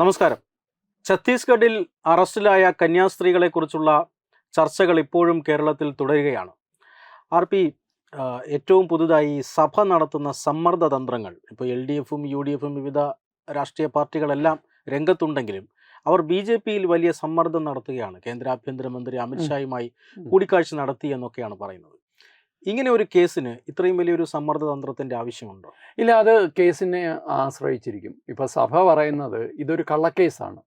നമസ്കാരം. ഛത്തീസ്ഗഡിൽ അറസ്റ്റിലായ കന്യാസ്ത്രീകളെക്കുറിച്ചുള്ള ചർച്ചകൾ ഇപ്പോഴും കേരളത്തിൽ തുടരുകയാണ്. ആർ പി ഏറ്റവും പുതുതായി സഭ നടത്തുന്ന സമ്മർദ്ദ തന്ത്രങ്ങൾ ഇപ്പോൾ എൽ ഡി എഫും യു ഡി എഫും വിവിധ രാഷ്ട്രീയ പാർട്ടികളെല്ലാം രംഗത്തുണ്ടെങ്കിലും അവർ ബി ജെ പിയിൽ വലിയ സമ്മർദ്ദം നടത്തുകയാണ്. കേന്ദ്ര ആഭ്യന്തരമന്ത്രി അമിത്ഷായുമായി. കൂടിക്കാഴ്ച നടത്തി എന്നൊക്കെയാണ് പറയുന്നത്. ഇങ്ങനെ ഒരു കേസിന് ഇത്രയും വലിയൊരു സമ്മർദ്ദ തന്ത്രത്തിന്റെ ആവശ്യമുണ്ടോ? ഇല്ല അത് കേസിനെ ആശ്രയിച്ചിരിക്കും. ഇപ്പൊ സഭ പറയുന്നത് ഇതൊരു കള്ളക്കേസാണ്.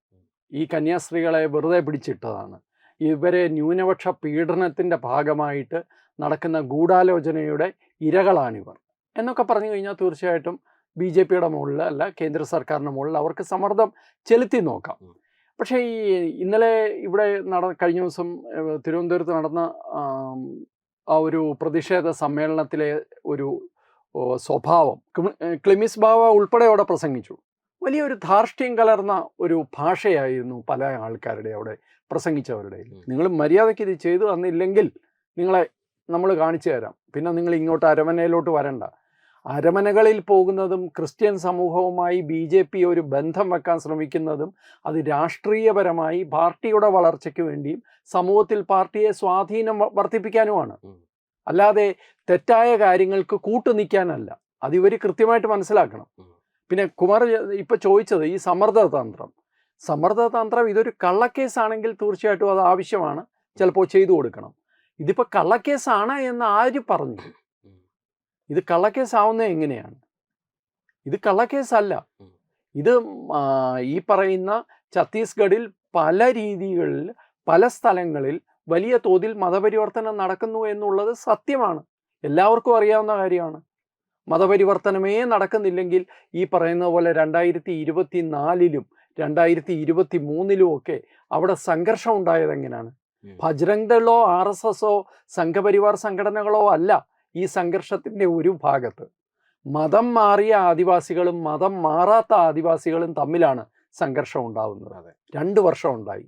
ഈ കന്യാസ്ത്രീകളെ വെറുതെ പിടിച്ചിട്ടതാണ്. ഇവരെ ന്യൂനപക്ഷ പീഡനത്തിന്റെ ഭാഗമായിട്ട് നടക്കുന്ന ഗൂഢാലോചനയുടെ ഇരകളാണിവർ. എന്നൊക്കെ പറഞ്ഞു കഴിഞ്ഞാൽ തീർച്ചയായിട്ടും ബി ജെ പിയുടെ മുകളിൽ അല്ല കേന്ദ്ര സർക്കാരിന്റെ മുകളിൽ അവർക്ക് സമ്മർദ്ദം ചെലുത്തി നോക്കാം. പക്ഷേ ഈ ഇന്നലെ ഇവിടെ നട കഴിഞ്ഞ ദിവസം തിരുവനന്തപുരത്ത് നടന്ന ആം, ഒരു പ്രതിഷേധ സമ്മേളനത്തിലെ ഒരു സ്വഭാവം. ക്ലിമിസ് ബാവ ഉൾപ്പെടെ അവിടെ പ്രസംഗിച്ചു. വലിയൊരു ധാർഷ്ട്യം കലർന്ന ഒരു ഭാഷയായിരുന്നു പല ആൾക്കാരുടെ അവിടെ പ്രസംഗിച്ചവരുടെ നിങ്ങൾ മര്യാദയ്ക്ക് ഇത് ചെയ്തു തന്നില്ലെങ്കിൽ നിങ്ങളെ നമ്മൾ കാണിച്ചു തരാം. പിന്നെ നിങ്ങൾ ഇങ്ങോട്ട് അരമനയിലോട്ട് വരണ്ട. അരമനകളിൽ പോകുന്നതും ക്രിസ്ത്യൻ സമൂഹവുമായി ബി ജെ പി ഒരു ബന്ധം വെക്കാൻ ശ്രമിക്കുന്നതും അത് രാഷ്ട്രീയപരമായി പാർട്ടിയുടെ വളർച്ചയ്ക്ക് വേണ്ടിയും സമൂഹത്തിൽ പാർട്ടിയെ സ്വാധീനം വർദ്ധിപ്പിക്കാനുമാണ്. അല്ലാതെ തെറ്റായ കാര്യങ്ങൾക്ക് കൂട്ടു നിൽക്കാനല്ല. അത് ഇവർ കൃത്യമായിട്ട് മനസ്സിലാക്കണം. പിന്നെ കുമാർ ഇപ്പൊ ചോദിച്ചത് ഈ സമ്മർദ്ദ തന്ത്രം. സമ്മർദ്ദ തന്ത്രം ഇതൊരു കള്ളക്കേസാണെങ്കിൽ തീർച്ചയായിട്ടും അത് ആവശ്യമാണ്. ചിലപ്പോൾ ചെയ്തു കൊടുക്കണം. ഇതിപ്പോൾ കള്ളക്കേസാണ് എന്ന് ആര് പറഞ്ഞു. ഇത് കള്ളക്കേസാവുന്നത് എങ്ങനെയാണ്? ഇത് കള്ളക്കേസല്ല. അല്ല ഇത് ഈ പറയുന്ന ഛത്തീസ്ഗഡിൽ പല രീതികളിൽ പല സ്ഥലങ്ങളിൽ വലിയ തോതിൽ മതപരിവർത്തനം നടക്കുന്നു എന്നുള്ളത് സത്യമാണ്. എല്ലാവർക്കും അറിയാവുന്ന കാര്യമാണ്. മതപരിവർത്തനമേ നടക്കുന്നില്ലെങ്കിൽ ഈ പറയുന്ന പോലെ രണ്ടായിരത്തി ഇരുപത്തി നാലിലും രണ്ടായിരത്തി ഇരുപത്തി മൂന്നിലും ഒക്കെ അവിടെ സംഘർഷം ഉണ്ടായത് എങ്ങനെയാണ്. ഭജ്രംഗ് ദളോ ആർ എസ് എസോ സംഘപരിവാർ സംഘടനകളോ അല്ല. ഈ സംഘർഷത്തിന്റെ ഒരു ഭാഗത്ത്. മതം മാറിയ ആദിവാസികളും മതം മാറാത്ത ആദിവാസികളും തമ്മിലാണ് സംഘർഷം ഉണ്ടാവുന്നത്. അതെ. രണ്ട് വർഷം ഉണ്ടായി.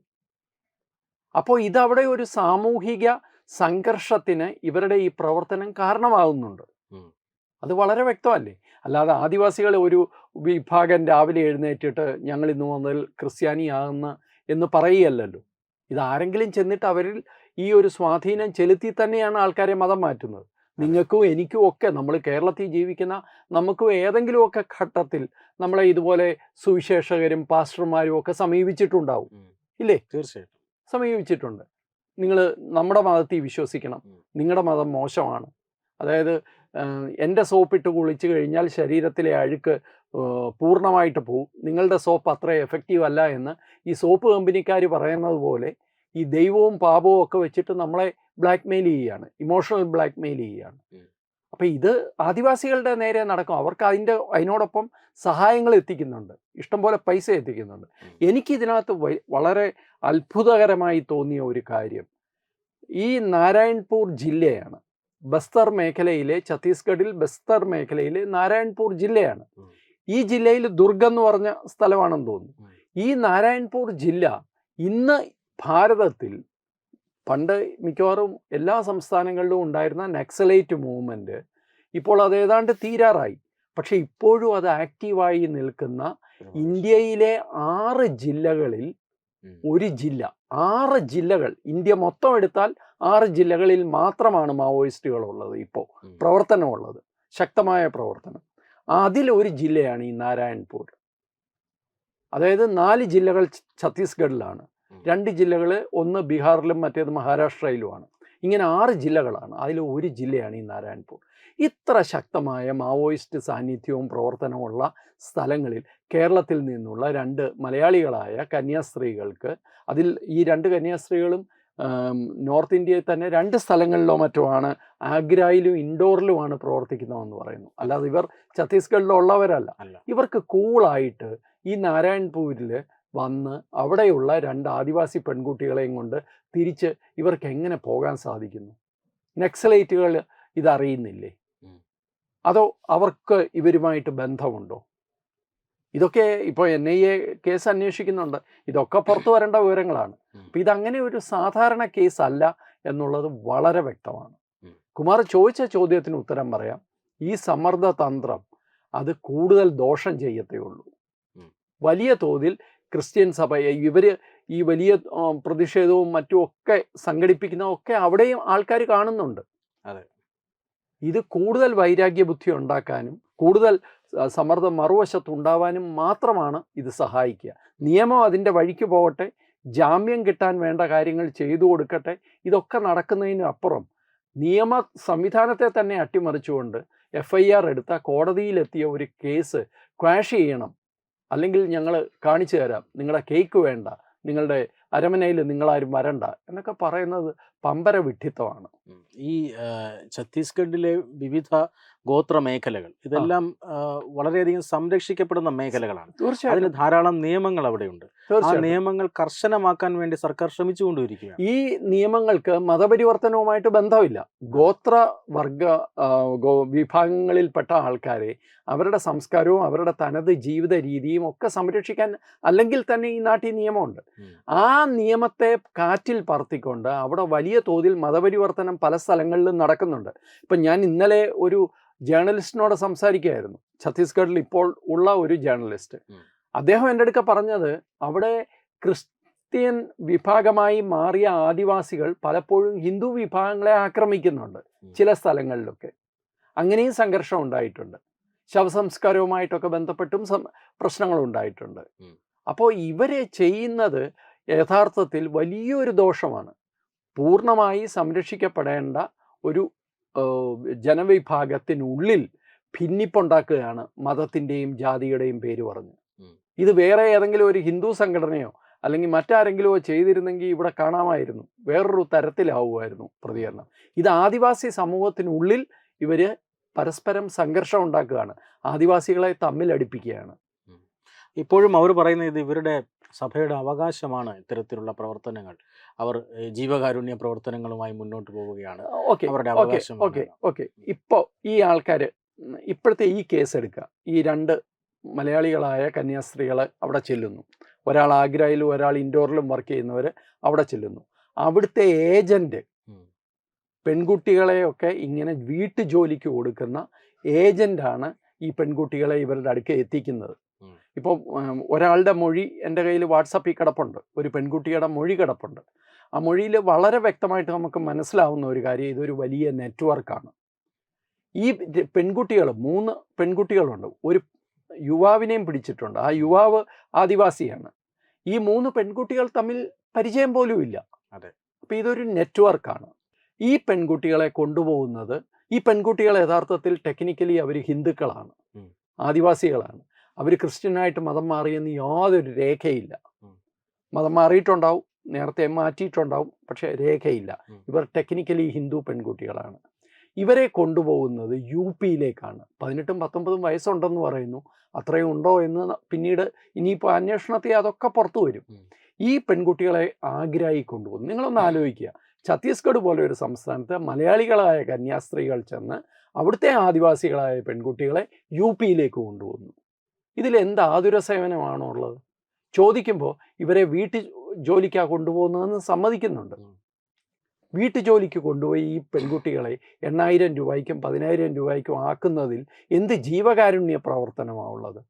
അപ്പോൾ ഇതവിടെ ഒരു സാമൂഹിക സംഘർഷത്തിന് ഇവരുടെ ഈ പ്രവർത്തനം കാരണമാകുന്നുണ്ട് അത് വളരെ വ്യക്തമല്ലേ? അല്ലാതെ ആദിവാസികൾ ഒരു വിഭാഗം രാവിലെ എഴുന്നേറ്റിട്ട് ഞങ്ങൾ ഇന്ന് മുതൽ ക്രിസ്ത്യാനിയാകുന്ന എന്ന് പറയുകയല്ലല്ലോ. ഇത് ആരെങ്കിലും ചെന്നിട്ട് അവരിൽ ഈ ഒരു സ്വാധീനം ചെലുത്തി തന്നെയാണ് ആൾക്കാരെ മതം മാറ്റുന്നത്. നിങ്ങൾക്കും എനിക്കും ഒക്കെ നമ്മൾ കേരളത്തിൽ ജീവിക്കുന്ന നമുക്കും ഏതെങ്കിലുമൊക്കെ ഘട്ടത്തിൽ നമ്മളെ ഇതുപോലെ സുവിശേഷകരും പാസ്റ്റർമാരും ഒക്കെ സമീപിച്ചിട്ടുണ്ടാവും. ഇല്ലേ? തീർച്ചയായിട്ടും. സമീപിച്ചിട്ടുണ്ട്. നിങ്ങൾ നമ്മുടെ മതത്തിൽ വിശ്വസിക്കണം. നിങ്ങളുടെ മതം മോശമാണ്. അതായത് എന്റെ സോപ്പിട്ട് കുളിച്ച് കഴിഞ്ഞാൽ ശരീരത്തിലെ അഴുക്ക് പൂർണമായിട്ട് പോവും. നിങ്ങളുടെ സോപ്പ് അത്ര എഫക്റ്റീവ് അല്ല എന്ന് ഈ സോപ്പ് കമ്പനിക്കാർ പറയുന്നത് പോലെ ഈ ദൈവവും പാപവും ഒക്കെ വെച്ചിട്ട് നമ്മളെ ബ്ലാക്ക് മെയിൽ ചെയ്യുകയാണ്. ഇമോഷണൽ ബ്ലാക്ക് മെയിൽ ചെയ്യുകയാണ്. അപ്പം ഇത് ആദിവാസികളുടെ നേരെ നടക്കും. അവർക്ക് അതിന്റെ അതിനോടൊപ്പം സഹായങ്ങൾ എത്തിക്കുന്നുണ്ട്. ഇഷ്ടംപോലെ പൈസ എത്തിക്കുന്നുണ്ട്. എനിക്ക് ഇതിനകത്ത് വളരെ അത്ഭുതകരമായി തോന്നിയ ഒരു കാര്യം. ഈ നാരായൺപൂർ ജില്ലയാണ്. ബസ്തർ മേഖലയിലെ ഛത്തീസ്ഗഡിൽ ബസ്തർ മേഖലയിലെ നാരായൺപൂർ ജില്ലയാണ്. ഈ ജില്ലയിൽ ദുർഗ് എന്ന് പറഞ്ഞ സ്ഥലമാണെന്ന് തോന്നുന്നു. ഈ നാരായൺപൂർ ജില്ല ഇന്ന് ഭാരതത്തിൽ പണ്ട് മിക്കവാറും എല്ലാ സംസ്ഥാനങ്ങളിലും ഉണ്ടായിരുന്ന നക്സലൈറ്റ് മൂവ്മെന്റ് ഇപ്പോൾ അത് ഏതാണ്ട് തീരാറായി. പക്ഷെ ഇപ്പോഴും അത് ആക്റ്റീവായി നിൽക്കുന്ന ഇന്ത്യയിലെ ആറ് ജില്ലകളിൽ ഒരു ജില്ല ആറ് ജില്ലകൾ ഇന്ത്യ മൊത്തം എടുത്താൽ ആറ് ജില്ലകളിൽ മാത്രമാണ് മാവോയിസ്റ്റുകൾ ഉള്ളത് ഇപ്പോൾ. പ്രവർത്തനമുള്ളത് ശക്തമായ പ്രവർത്തനം. അതിൽ ഒരു ജില്ലയാണ് ഈ നാരായൺപൂർ. അതായത് നാല് ജില്ലകൾ ഛത്തീസ്ഗഡിലാണ്. രണ്ട് ജില്ലകൾ ഒന്ന് ബീഹാറിലും മറ്റേത് മഹാരാഷ്ട്രയിലുമാണ്. ഇങ്ങനെ ആറ് ജില്ലകളാണ്. അതിൽ ഒരു ജില്ലയാണ് ഈ നാരായൺപൂർ. ഇത്ര ശക്തമായ മാവോയിസ്റ്റ് സാന്നിധ്യവും പ്രവർത്തനവുമുള്ള സ്ഥലങ്ങളിൽ കേരളത്തിൽ നിന്നുള്ള രണ്ട് മലയാളികളായ കന്യാസ്ത്രീകൾക്ക് അതിൽ ഈ രണ്ട് കന്യാസ്ത്രീകളും നോർത്ത് ഇന്ത്യയിൽ തന്നെ രണ്ട് സ്ഥലങ്ങളിലോ മറ്റോ ആണ് ആഗ്രയിലും ഇൻഡോറിലുമാണ് പ്രവർത്തിക്കുന്നതെന്ന് പറയുന്നു. അല്ലാതെ ഇവർ ഛത്തീസ്ഗഡിലുള്ളവരല്ല. ഉള്ളവരല്ല ഇവർക്ക് കൂളായിട്ട് ഈ നാരായൺപൂരിൽ വന്ന് അവിടെയുള്ള രണ്ട് ആദിവാസി പെൺകുട്ടികളെയും കൊണ്ട് തിരിച്ച് ഇവർക്ക് എങ്ങനെ പോകാൻ സാധിക്കുന്നു? നക്സലൈറ്റുകൾ ഇതറിയുന്നില്ലേ? അതോ അവർക്ക് ഇവരുമായിട്ട് ബന്ധമുണ്ടോ? ഇതൊക്കെ ഇപ്പോൾ എൻ ഐ എ കേസ് അന്വേഷിക്കുന്നുണ്ട്. ഇതൊക്കെ പുറത്തു വരേണ്ട വിവരങ്ങളാണ്. അപ്പം ഇതങ്ങനെ ഒരു സാധാരണ കേസ് അല്ല എന്നുള്ളത് വളരെ വ്യക്തമാണ്. കുമാർ ചോദിച്ച ചോദ്യത്തിന് ഉത്തരം പറയാം. ഈ സമ്മർദ്ദ തന്ത്രം അത് കൂടുതൽ ദോഷം ചെയ്യത്തേ ഉള്ളൂ. വലിയ തോതിൽ ക്രിസ്ത്യൻ സഭയെ ഇവർ ഈ വലിയ പ്രതിഷേധവും മറ്റും ഒക്കെ സംഘടിപ്പിക്കുന്ന ഒക്കെ അവിടെയും ആൾക്കാർ കാണുന്നുണ്ട്. അതെ. ഇത് കൂടുതൽ വൈരാഗ്യ ബുദ്ധി ഉണ്ടാക്കാനും കൂടുതൽ സമ്മർദ്ദം മറുവശത്ത് ഉണ്ടാവാനും മാത്രമാണ് ഇത് സഹായിക്കുക. നിയമം അതിന്റെ വഴിക്ക് പോകട്ടെ ജാമ്യം കിട്ടാൻ വേണ്ട കാര്യങ്ങൾ ചെയ്തു കൊടുക്കട്ടെ ഇതൊക്കെ നടക്കുന്നതിന് അപ്പുറം നിയമ സംവിധാനത്തെ തന്നെ അട്ടിമറിച്ചുകൊണ്ട് എഫ് ഐ ആർ എടുത്ത കോടതിയിലെത്തിയ ഒരു കേസ് ക്വാഷ് ചെയ്യണം. അല്ലെങ്കിൽ ഞങ്ങൾ കാണിച്ചു തരാം. നിങ്ങളുടെ കേക്ക് വേണ്ട. നിങ്ങളുടെ അരമനയിൽ നിങ്ങളാരും വരണ്ട. എന്നൊക്കെ പറയുന്നത് പമ്പര വിഡ്ഢിത്തമാണ് ഈ ഛത്തീസ്ഗഡിലെ വിവിധ ഗോത്ര മേഖലകൾ ഇതെല്ലാം വളരെയധികം സംരക്ഷിക്കപ്പെടുന്ന മേഖലകളാണ്. അതിന് ധാരാളം നിയമങ്ങൾ അവിടെയുണ്ട്. ആ നിയമങ്ങൾ കർശനമാക്കാൻ വേണ്ടി സർക്കാർ ശ്രമിച്ചുകൊണ്ടിരിക്കുക ഈ നിയമങ്ങൾക്ക് മതപരിവർത്തനവുമായിട്ട് ബന്ധമില്ല. ഗോത്ര വർഗ വിഭാഗങ്ങളിൽപ്പെട്ട ആൾക്കാരെ അവരുടെ സംസ്കാരവും അവരുടെ തനത് ജീവിത രീതിയും ഒക്കെ സംരക്ഷിക്കാൻ അല്ലെങ്കിൽ തന്നെ ഈ നാട്ടിൽ നിയമമുണ്ട്. ആ നിയമത്തെ കാറ്റിൽ പറത്തിക്കൊണ്ട് അവിടെ വലിയ തോതിൽ മതപരിവർത്തനം പല സ്ഥലങ്ങളിലും നടക്കുന്നുണ്ട്. ഇപ്പം ഞാൻ ഇന്നലെ ഒരു ജേർണലിസ്റ്റിനോട് സംസാരിക്കുകയായിരുന്നു. ഛത്തീസ്ഗഡിൽ ഇപ്പോൾ ഉള്ള ഒരു ജേർണലിസ്റ്റ് അദ്ദേഹം എന്റെ അടുക്ക പറഞ്ഞത് അവിടെ ക്രിസ്ത്യൻ വിഭാഗമായി മാറിയ ആദിവാസികൾ പലപ്പോഴും ഹിന്ദു വിഭാഗങ്ങളെ ആക്രമിക്കുന്നുണ്ട് ചില സ്ഥലങ്ങളിലൊക്കെ. അങ്ങനെയും സംഘർഷം ഉണ്ടായിട്ടുണ്ട്. ശവസംസ്കാരവുമായിട്ടൊക്കെ ബന്ധപ്പെട്ടും പ്രശ്നങ്ങൾ ഉണ്ടായിട്ടുണ്ട്. അപ്പോൾ ഇവരെ ചെയ്യുന്നത് യഥാർത്ഥത്തിൽ വലിയൊരു ദോഷമാണ്. പൂർണമായി സംരക്ഷിക്കപ്പെടേണ്ട ഒരു ജനവിഭാഗത്തിനുള്ളിൽ ഭിന്നിപ്പുണ്ടാക്കുകയാണ് മതത്തിന്റെയും ജാതിയുടെയും പേര് പറഞ്ഞ്. ഇത് വേറെ ഏതെങ്കിലും ഒരു ഹിന്ദു സംഘടനയോ അല്ലെങ്കിൽ മറ്റാരെങ്കിലുമോ ചെയ്തിരുന്നെങ്കിൽ ഇവിടെ കാണാമായിരുന്നു. വേറൊരു തരത്തിലാവുമായിരുന്നു പ്രതികരണം. ഇത് ആദിവാസി സമൂഹത്തിനുള്ളിൽ ഇവർ പരസ്പരം സംഘർഷം ഉണ്ടാക്കുകയാണ്. ആദിവാസികളെ തമ്മിലടിപ്പിക്കുകയാണ്. ഇപ്പോഴും അവർ പറയുന്നത് ഇത് ഇവരുടെ സഭയുടെ അവകാശമാണ് ഇത്തരത്തിലുള്ള പ്രവർത്തനങ്ങൾ. അവർ ജീവകാരുണ്യ പ്രവർത്തനങ്ങളുമായി മുന്നോട്ട് പോവുകയാണ്. ഓക്കെ. അവരുടെ അവകാശം ഓക്കെ ഓക്കെ. ഇപ്പോൾ ഈ ആൾക്കാർ ഇപ്പോഴത്തെ ഈ കേസ് എടുക്കുക. ഈ രണ്ട് മലയാളികളായ കന്യാസ്ത്രീകൾ അവിടെ ചെല്ലുന്നു. ഒരാൾ ആഗ്രയിലും ഒരാൾ ഇൻഡോറിലും വർക്ക് ചെയ്യുന്നവർ അവിടെ ചെല്ലുന്നു. അവിടുത്തെ ഏജന്റ് ഉം. പെൺകുട്ടികളെയൊക്കെ ഇങ്ങനെ വീട്ടു ജോലിക്ക് കൊടുക്കുന്ന ഏജന്റാണ് ഈ പെൺകുട്ടികളെ ഇവരുടെ അടുക്ക എത്തിക്കുന്നത്. ഇപ്പോൾ ഒരാളുടെ മൊഴി എന്റെ കയ്യിൽ വാട്സപ്പിൽ കിടപ്പുണ്ട്. ഒരു പെൺകുട്ടിയുടെ മൊഴി കിടപ്പുണ്ട്. ആ മൊഴിയിൽ വളരെ വ്യക്തമായിട്ട് നമുക്ക് മനസ്സിലാവുന്ന ഒരു കാര്യം ഇതൊരു വലിയ നെറ്റ്വർക്കാണ്. ഈ പെൺകുട്ടികൾ മൂന്ന് പെൺകുട്ടികളുണ്ട്. ഒരു യുവാവിനെയും പിടിച്ചിട്ടുണ്ട്. ആ യുവാവ് ആദിവാസിയാണ്. ഈ മൂന്ന് പെൺകുട്ടികൾ തമ്മിൽ പരിചയം പോലും ഇല്ല. അതെ. അപ്പം ഇതൊരു നെറ്റ്വർക്കാണ്. ഈ പെൺകുട്ടികളെ കൊണ്ടുപോകുന്നത് ഈ പെൺകുട്ടികൾ യഥാർത്ഥത്തിൽ ടെക്നിക്കലി അവർ ഹിന്ദുക്കളാണ്. ആദിവാസികളാണ്. അവർ ക്രിസ്ത്യനായിട്ട് മതം മാറിയെന്ന് യാതൊരു രേഖയില്ല. മതം മാറിയിട്ടുണ്ടാവും നേരത്തെ മാറ്റിയിട്ടുണ്ടാവും പക്ഷേ രേഖയില്ല. ഇവർ ടെക്നിക്കലി ഹിന്ദു പെൺകുട്ടികളാണ്. ഇവരെ കൊണ്ടുപോകുന്നത് യു പിയിലേക്കാണ്. പതിനെട്ടും പത്തൊമ്പതും വയസ്സുണ്ടെന്ന് പറയുന്നു. അത്രയും ഉണ്ടോ എന്ന് പിന്നീട് ഇനിയിപ്പോൾ അന്വേഷണത്തിൽ അതൊക്കെ പുറത്തു വരും. ഈ പെൺകുട്ടികളെ ആഗ്രഹി കൊണ്ടുപോകും നിങ്ങളൊന്ന് ആലോചിക്കുക. ഛത്തീസ്ഗഡ് പോലെ ഒരു സംസ്ഥാനത്ത് മലയാളികളായ കന്യാസ്ത്രീകൾ ചെന്ന് അവിടുത്തെ ആദിവാസികളായ പെൺകുട്ടികളെ യു പിയിലേക്ക് കൊണ്ടുപോകുന്നു. ഇതിൽ എന്ത് ആതുര സേവനമാണോ ഉള്ളത് ചോദിക്കുമ്പോൾ ഇവരെ വീട്ടിൽ ജോലിക്കാണ് കൊണ്ടുപോകുന്നതെന്ന് സമ്മതിക്കുന്നുണ്ട്. വീട്ടു ജോലിക്ക് കൊണ്ടുപോയി ഈ പെൺകുട്ടികളെ എണ്ണായിരം രൂപയ്ക്കും പതിനായിരം രൂപയ്ക്കും ആക്കുന്നതിൽ എന്ത് ജീവകാരുണ്യ പ്രവർത്തനമാണ് ഉള്ളത്?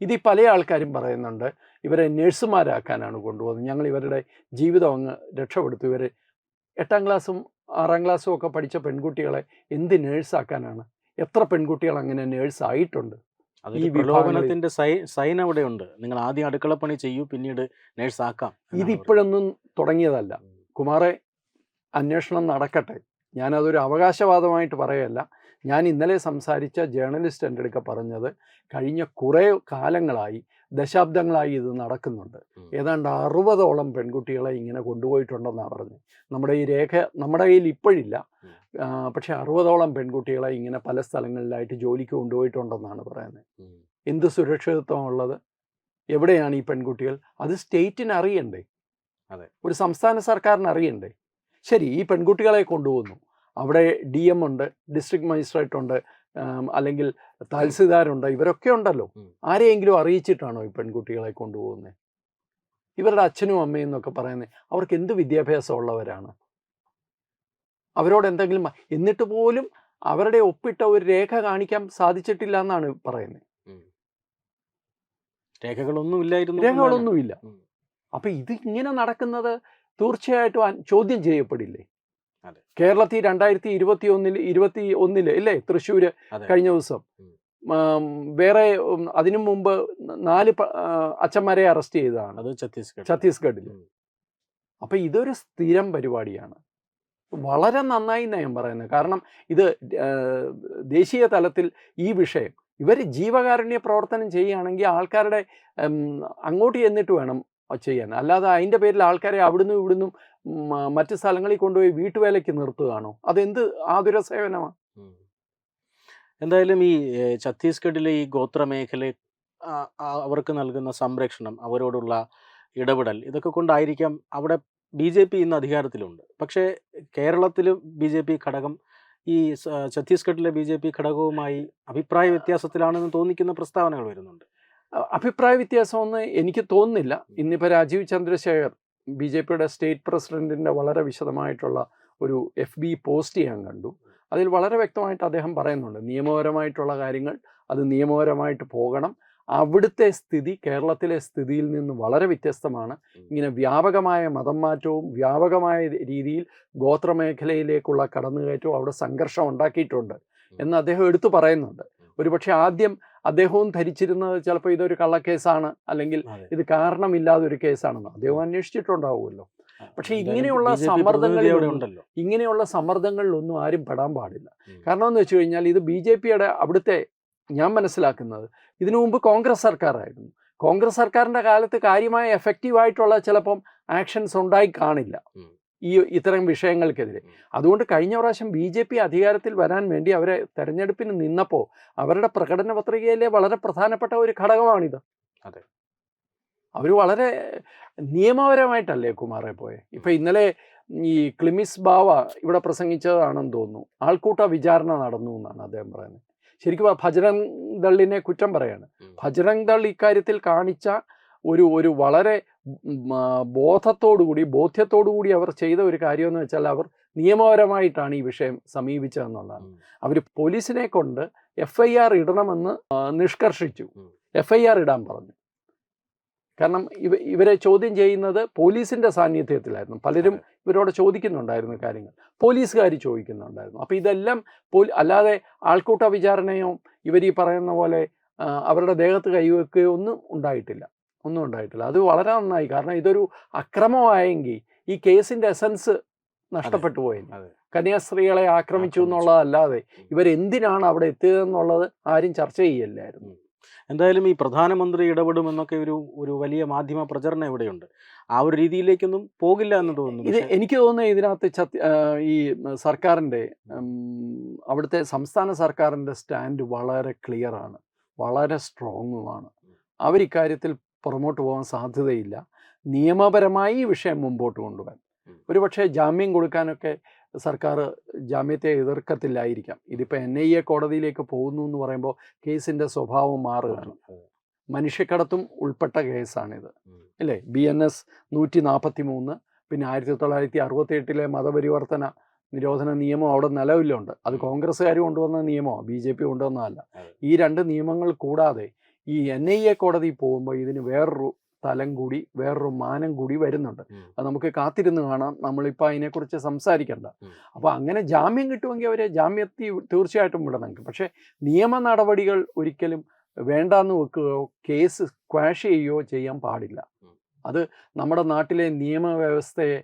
ഇത് ഈ പല ആൾക്കാരും പറയുന്നുണ്ട് ഇവരെ നഴ്സുമാരാക്കാനാണ് കൊണ്ടുപോകുന്നത്. ഞങ്ങൾ ഇവരുടെ ജീവിതം അങ്ങ് രക്ഷപ്പെടുത്തും. ഇവർ എട്ടാം ക്ലാസ്സും ആറാം ക്ലാസ്സും ഒക്കെ പഠിച്ച പെൺകുട്ടികളെ എന്ത് നേഴ്സാക്കാനാണ്? എത്ര പെൺകുട്ടികൾ അങ്ങനെ നേഴ്സ് ആയിട്ടുണ്ട് അതൊരു ഈ പ്രലോഭനത്തിന്റെ സൈ സൈൻ അവിടെയുണ്ട്. നിങ്ങൾ ആദ്യം അടുക്കളപ്പണി ചെയ്യൂ പിന്നീട് നേഴ്സ് ആക്കാം ഇത് ഇപ്പോഴൊന്നും തുടങ്ങിയതല്ല. കുമാറെ അന്വേഷണം നടക്കട്ടെ. ഞാനതൊരു അവകാശവാദമായിട്ട് പറയല്ല ഞാൻ ഇന്നലെ സംസാരിച്ച ജേർണലിസ്റ്റ് എന്റെ അടുക്ക പറഞ്ഞത് കഴിഞ്ഞ കുറേ കാലങ്ങളായി ദശാബ്ദങ്ങളായി ഇത് നടക്കുന്നുണ്ട്. ഏതാണ്ട് അറുപതോളം പെൺകുട്ടികളെ ഇങ്ങനെ കൊണ്ടുപോയിട്ടുണ്ടെന്നാണ് പറഞ്ഞത് നമ്മുടെ ഈ രേഖ നമ്മുടെ കയ്യിൽ ഇപ്പോഴില്ല. പക്ഷെ അറുപതോളം പെൺകുട്ടികളെ ഇങ്ങനെ പല സ്ഥലങ്ങളിലായിട്ട് ജോലിക്ക് കൊണ്ടുപോയിട്ടുണ്ടെന്നാണ് പറയുന്നത്. എന്ത് സുരക്ഷിതത്വമുള്ളത് എവിടെയാണ് ഈ പെൺകുട്ടികൾ? അത് സ്റ്റേറ്റിന് അറിയണ്ടേ? അതെ. ഒരു സംസ്ഥാന സർക്കാരിന് അറിയണ്ടേ? ശരി ഈ പെൺകുട്ടികളെ കൊണ്ടുപോകുന്നു അവിടെ ഡി എം ഉണ്ട് ഡിസ്ട്രിക്ട് മജിസ്ട്രേറ്റ് ഉണ്ട് അല്ലെങ്കിൽ തഹസിൽദാരുണ്ട് ഇവരൊക്കെ ഉണ്ടല്ലോ ആരെയെങ്കിലും അറിയിച്ചിട്ടാണോ ഈ പെൺകുട്ടികളെ കൊണ്ടുപോകുന്നത് ഇവരുടെ അച്ഛനും അമ്മയും എന്നൊക്കെ പറയുന്നത് അവർക്ക് എന്ത് വിദ്യാഭ്യാസം ഉള്ളവരാണ് അവരോട് എന്തെങ്കിലും എന്നിട്ട് പോലും അവരുടെ ഒപ്പിട്ട ഒരു രേഖ കാണിക്കാൻ സാധിച്ചിട്ടില്ല എന്നാണ് പറയുന്നത്. രേഖകളൊന്നും. രേഖകളൊന്നുമില്ല. അപ്പൊ ഇത് ഇങ്ങനെ നടക്കുന്നത് തീർച്ചയായിട്ടും ചോദ്യം ചെയ്യപ്പെടില്ലേ. കേരളത്തിൽ രണ്ടായിരത്തി ഇരുപത്തി ഒന്നിൽ ഇരുപത്തി ഒന്നിൽ അല്ലേ തൃശ്ശൂര് കഴിഞ്ഞ ദിവസം വേറെ അതിനു മുമ്പ് നാല് അച്ഛന്മാരെ അറസ്റ്റ് ചെയ്തതാണ്. അത് ഛത്തീസ്ഗഡ് ഛത്തീസ്ഗഡിൽ. അപ്പൊ ഇതൊരു സ്ഥിരം പരിപാടിയാണ്. വളരെ നന്നായി നയം ഞാൻ പറയുന്നത്. കാരണം ഇത് ദേശീയ തലത്തിൽ ഈ വിഷയം ഇവർ ജീവകാരുണ്യ പ്രവർത്തനം ചെയ്യുകയാണെങ്കിൽ ആൾക്കാരുടെ അങ്ങോട്ട് ചെന്നിട്ട് വേണം ചെയ്യാൻ. അല്ലാതെ അതിന്റെ പേരിൽ ആൾക്കാരെ അവിടുന്ന് ഇവിടുന്നും മറ്റ് സ്ഥലങ്ങളിൽ കൊണ്ടുപോയി വീട്ടുവേലയ്ക്ക് നിർത്തുകയാണോ? അതെന്ത് ആതുര സേവനമാണ് എന്തായാലും ഈ ഛത്തീസ്ഗഡിലെ ഈ ഗോത്ര മേഖല ആ, ആ, അവർക്ക് നൽകുന്ന സംരക്ഷണം അവരോടുള്ള ഇടപെടൽ ഇതൊക്കെ കൊണ്ടായിരിക്കാം അവിടെ ബി ജെ പി ഇന്ന് അധികാരത്തിലുണ്ട്. പക്ഷേ കേരളത്തിലും ബി ജെ പി ഘടകം ഈ ഛത്തീസ്ഗഡിലെ ബി ജെ പി ഘടകവുമായി അഭിപ്രായ വ്യത്യാസത്തിലാണെന്ന് തോന്നിക്കുന്ന പ്രസ്താവനകൾ വരുന്നുണ്ട്. അഭിപ്രായ വ്യത്യാസമൊന്നും എനിക്ക് തോന്നുന്നില്ല. ഇന്നിപ്പോൾ രാജീവ് ചന്ദ്രശേഖർ ബി ജെ പിയുടെ സ്റ്റേറ്റ് പ്രസിഡന്റിന്റെ വളരെ വിശദമായിട്ടുള്ള ഒരു എഫ് ബി പോസ്റ്റ് ഞാൻ കണ്ടു. അതിൽ വളരെ വ്യക്തമായിട്ട് അദ്ദേഹം പറയുന്നുണ്ട് നിയമപരമായിട്ടുള്ള കാര്യങ്ങൾ അത് നിയമപരമായിട്ട് പോകണം. അവിടുത്തെ സ്ഥിതി കേരളത്തിലെ സ്ഥിതിയിൽ നിന്ന് വളരെ വ്യത്യസ്തമാണ്. ഇങ്ങനെ വ്യാപകമായ മതം മാറ്റവും വ്യാപകമായ രീതിയിൽ ഗോത്രമേഖലയിലേക്കുള്ള കടന്നുകയറ്റവും അവിടെ സംഘർഷം ഉണ്ടാക്കിയിട്ടുണ്ട് എന്ന് അദ്ദേഹം എടുത്തു പറയുന്നുണ്ട്. ഒരുപക്ഷെ ആദ്യം അദ്ദേഹവും ധരിച്ചിരുന്നത് ചിലപ്പോൾ ഇതൊരു കള്ളക്കേസാണ് അല്ലെങ്കിൽ. ഇത് കാരണമില്ലാതെ ഒരു കേസാണെന്ന് അദ്ദേഹം അന്വേഷിച്ചിട്ടുണ്ടാവുമല്ലോ. പക്ഷേ ഇങ്ങനെയുള്ള സമ്മർദ്ദങ്ങൾ ഇങ്ങനെയുള്ള സമ്മർദ്ദങ്ങളിലൊന്നും ആരും പെടാൻ പാടില്ല. കാരണം എന്ന് വെച്ച് കഴിഞ്ഞാൽ ഇത് ബി ജെ പിയുടെ അവിടുത്തെ ഞാൻ മനസ്സിലാക്കുന്നത് ഇതിനു മുമ്പ് കോൺഗ്രസ് സർക്കാരായിരുന്നു. കോൺഗ്രസ് സർക്കാരിന്റെ കാലത്ത് കാര്യമായ എഫക്റ്റീവ് ആയിട്ടുള്ള ചിലപ്പം ആക്ഷൻസ് ഉണ്ടായി കാണില്ല. ഈ ഇത്തരം വിഷയങ്ങൾക്കെതിരെ. അതുകൊണ്ട് കഴിഞ്ഞ പ്രാവശ്യം ബി ജെ പി അധികാരത്തിൽ വരാൻ വേണ്ടി അവരെ തെരഞ്ഞെടുപ്പിന് നിന്നപ്പോൾ അവരുടെ പ്രകടന പത്രികയിലെ വളരെ പ്രധാനപ്പെട്ട ഒരു ഘടകമാണിത്. അതെ. അവർ വളരെ നിയമപരമായിട്ടല്ലേ കുമാറെ പോയെ? ഇപ്പൊ ഇന്നലെ ഈ ക്ലിമിസ് ബാവ ഇവിടെ പ്രസംഗിച്ചതാണെന്ന് തോന്നുന്നു. ആൾക്കൂട്ട വിചാരണ നടന്നു എന്നാണ് അദ്ദേഹം പറയുന്നത്. ശരിക്കും ഭജരംഗ് ദളിനെ കുറ്റം പറയാണ്. ഭജരംഗ് ദൾ ഇക്കാര്യത്തിൽ കാണിച്ച ഒരു ഒരു വളരെ ബോധത്തോടുകൂടി ബോധ്യത്തോടുകൂടി അവർ ചെയ്ത ഒരു കാര്യമെന്ന് വെച്ചാൽ അവർ നിയമപരമായിട്ടാണ് ഈ വിഷയം സമീപിച്ചതെന്നുള്ളതാണ് അവർ പോലീസിനെ കൊണ്ട് എഫ് ഐ ആർ ഇടണമെന്ന് നിഷ്കർഷിച്ചു. എഫ് ഐ ആർ ഇടാൻ പറഞ്ഞു. കാരണം ഇവ ഇവരെ ചോദ്യം ചെയ്യുന്നത് പോലീസിന്റെ സാന്നിധ്യത്തിലായിരുന്നു. പലരും ഇവരോട് ചോദിക്കുന്നുണ്ടായിരുന്നു കാര്യങ്ങൾ. പോലീസുകാർ ചോദിക്കുന്നുണ്ടായിരുന്നു. അപ്പോൾ ഇതെല്ലാം പോലീ അല്ലാതെ ആൾക്കൂട്ട വിചാരണയോ ഇവർ ഈ പറയുന്ന പോലെ അവരുടെ ദേഹത്ത് കൈവെക്കുകയോ ഒന്നും ഉണ്ടായിട്ടില്ല. ഒന്നും ഉണ്ടായിട്ടില്ല. അത് വളരെ നന്നായി. കാരണം ഇതൊരു അക്രമമായെങ്കിൽ ഈ കേസിന്റെ എസൻസ് നഷ്ടപ്പെട്ടു പോയി കന്യാസ്ത്രീകളെ ആക്രമിച്ചു. എന്നുള്ളതല്ലാതെ ഇവരെന്തിനാണ് അവിടെ എത്തിയതെന്നുള്ളത് ആരും ചർച്ച ചെയ്യല്ലായിരുന്നു. എന്തായാലും ഈ പ്രധാനമന്ത്രി ഇടപെടുമെന്നൊക്കെ ഒരു ഒരു വലിയ മാധ്യമ പ്രചരണം ഇവിടെയുണ്ട്. ആ ഒരു രീതിയിലേക്കൊന്നും പോകില്ല എന്ന് തോന്നുന്നു. ഇത് എനിക്ക് തോന്നുന്നത് ഇതിനകത്ത് ഈ സർക്കാരിന്റെ അവിടുത്തെ സംസ്ഥാന സർക്കാരിന്റെ സ്റ്റാൻഡ് വളരെ ക്ലിയറാണ്. വളരെ സ്ട്രോങ്ങുമാണ്. അവരിക്കാര്യത്തിൽ പുറമോട്ട് പോകാൻ സാധ്യതയില്ല. നിയമപരമായി ഈ വിഷയം മുമ്പോട്ട് കൊണ്ടുപോകാൻ ഒരു ഒരുപക്ഷെ ജാമ്യം കൊടുക്കാനൊക്കെ സർക്കാർ ജാമ്യത്തെ എതിർക്കത്തില്ലായിരിക്കാം. ഇതിപ്പോൾ എൻ ഐ എ കോടതിയിലേക്ക് പോകുന്നു എന്ന് പറയുമ്പോൾ കേസിന്റെ സ്വഭാവം മാറുകയാണ്. മനുഷ്യക്കടത്തും ഉൾപ്പെട്ട കേസാണിത്. അല്ലേ? ബി എൻ എസ് നൂറ്റി നാൽപ്പത്തി മൂന്ന് പിന്നെ ആയിരത്തി തൊള്ളായിരത്തി അറുപത്തി എട്ടിലെ മതപരിവർത്തന നിരോധന നിയമം അവിടെ നിലവിലുണ്ട്. അത്. കോൺഗ്രസ്സുകാർ കൊണ്ടുവന്ന നിയമമോ ബി ജെ പി കൊണ്ടുവന്നതല്ല. ഈ രണ്ട് നിയമങ്ങൾ കൂടാതെ ഈ എൻ ഐ എ കോടതി പോകുമ്പോൾ ഇതിന് വേറൊരു തലം കൂടി വേറൊരു മാനം കൂടി വരുന്നുണ്ട്. അത് നമുക്ക് കാത്തിരുന്ന് കാണാം. നമ്മളിപ്പോൾ അതിനെക്കുറിച്ച് സംസാരിക്കണ്ട. അപ്പോൾ അങ്ങനെ ജാമ്യം കിട്ടുമെങ്കിൽ അവരെ ജാമ്യത്തി തീർച്ചയായിട്ടും വിടണം. പക്ഷേ നിയമ നടപടികൾ ഒരിക്കലും വേണ്ടാന്ന് വെക്കുകയോ കേസ് സ്ക്വാഷ് ചെയ്യുകയോ ചെയ്യാൻ പാടില്ല. അത് നമ്മുടെ നാട്ടിലെ നിയമവ്യവസ്ഥയെ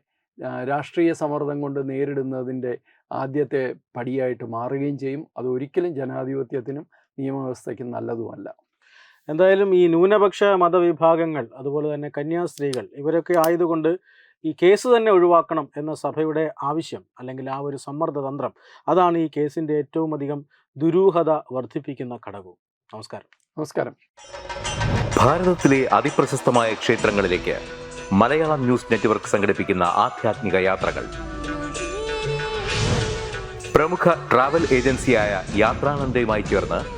രാഷ്ട്രീയ സമ്മർദ്ദം കൊണ്ട് നേരിടുന്നതിന്റെ ആദ്യത്തെ പടിയായിട്ട് മാറുകയും ചെയ്യും. അത് ഒരിക്കലും ജനാധിപത്യത്തിനും നിയമവ്യവസ്ഥയ്ക്കും നല്ലതുമല്ല. എന്തായാലും ഈ ന്യൂനപക്ഷ മതവിഭാഗങ്ങൾ അതുപോലെ തന്നെ കന്യാസ്ത്രീകൾ ഇവരൊക്കെ ആയതുകൊണ്ട് ഈ കേസ് തന്നെ ഒഴിവാക്കണം എന്ന സഭയുടെ ആവശ്യം അല്ലെങ്കിൽ ആ ഒരു സമ്മർദ്ദതന്ത്രം അതാണ് ഈ കേസിന്റെ ഏറ്റവും അധികം ദുരൂഹത വർദ്ധിപ്പിക്കുന്ന ഘടകവും. നമസ്കാരം. നമസ്കാരം. ഭാരതത്തിലെ അതിപ്രശസ്തമായ ക്ഷേത്രങ്ങളിലേക്ക് മലയാളം ന്യൂസ് നെറ്റ്വർക്ക് സംഘടിപ്പിക്കുന്ന ആധ്യാത്മിക യാത്രകൾ. പ്രമുഖ ട്രാവൽ ഏജൻസിയായ യാത്രാനന്ദയുമായി ചേർന്ന്